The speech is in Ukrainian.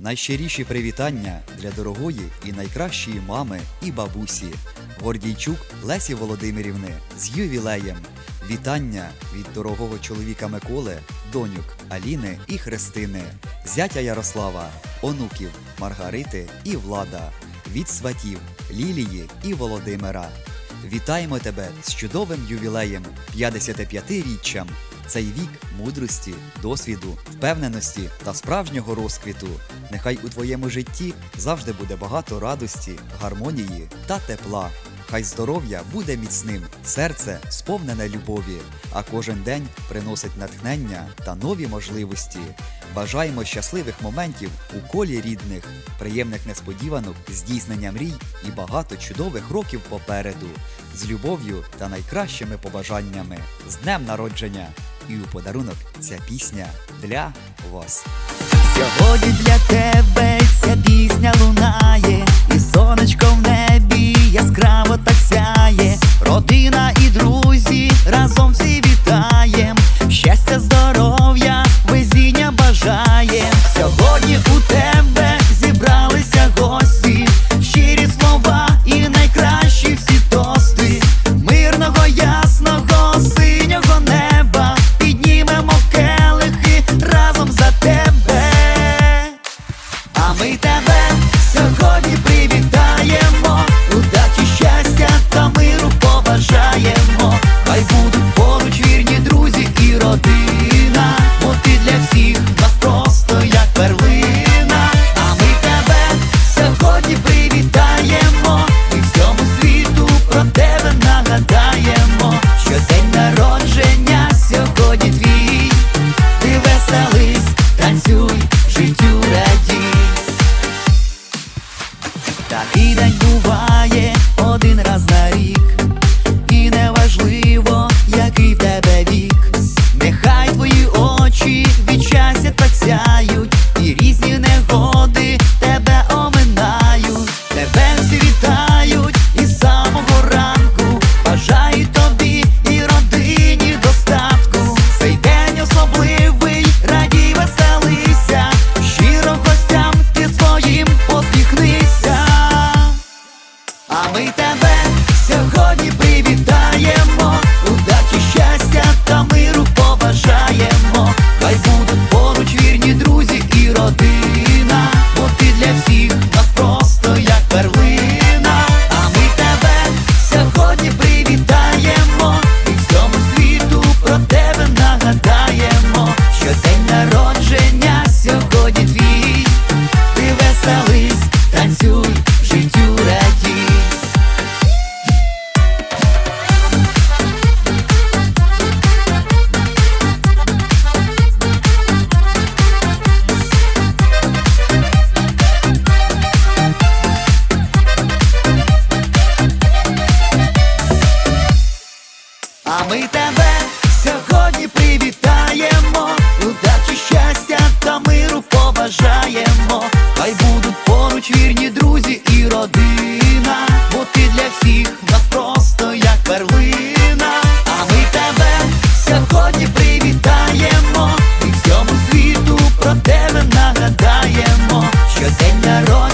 Найщиріші привітання для дорогої і найкращої мами і бабусі Гордійчук Лесі Володимирівни з ювілеєм. Вітання від дорогого чоловіка Миколи, донюк Аліни і Христини, зятя Ярослава, онуків Маргарити і Влада, від сватів Лілії і Володимира. Вітаємо тебе з чудовим ювілеєм 55-річчям. Цей вік мудрості, досвіду, впевненості та справжнього розквіту. Нехай у твоєму житті завжди буде багато радості, гармонії та тепла. Хай здоров'я буде міцним, серце сповнене любові, а кожен день приносить натхнення та нові можливості. Бажаємо щасливих моментів у колі рідних, приємних несподіванок, здійснення мрій і багато чудових років попереду. З любов'ю та найкращими побажаннями. З днем народження! І у подарунок ця пісня для вас. Сьогодні для тебе ця пісня лунає, і сонечко в небі яскраво так сяє. Рот і різні негоди. що день народження сьогодні твій, ти веселись, танцюй, життю раді, А ми тебе сьогодні привітаємо удачі, щастя та миру побажаємо, хай будуть поруч вірні друзі і родина, бо ти для всіх нас просто як перлина, а ми тебе сьогодні привітаємо, і всьому світу про тебе нагадаємо, що день народження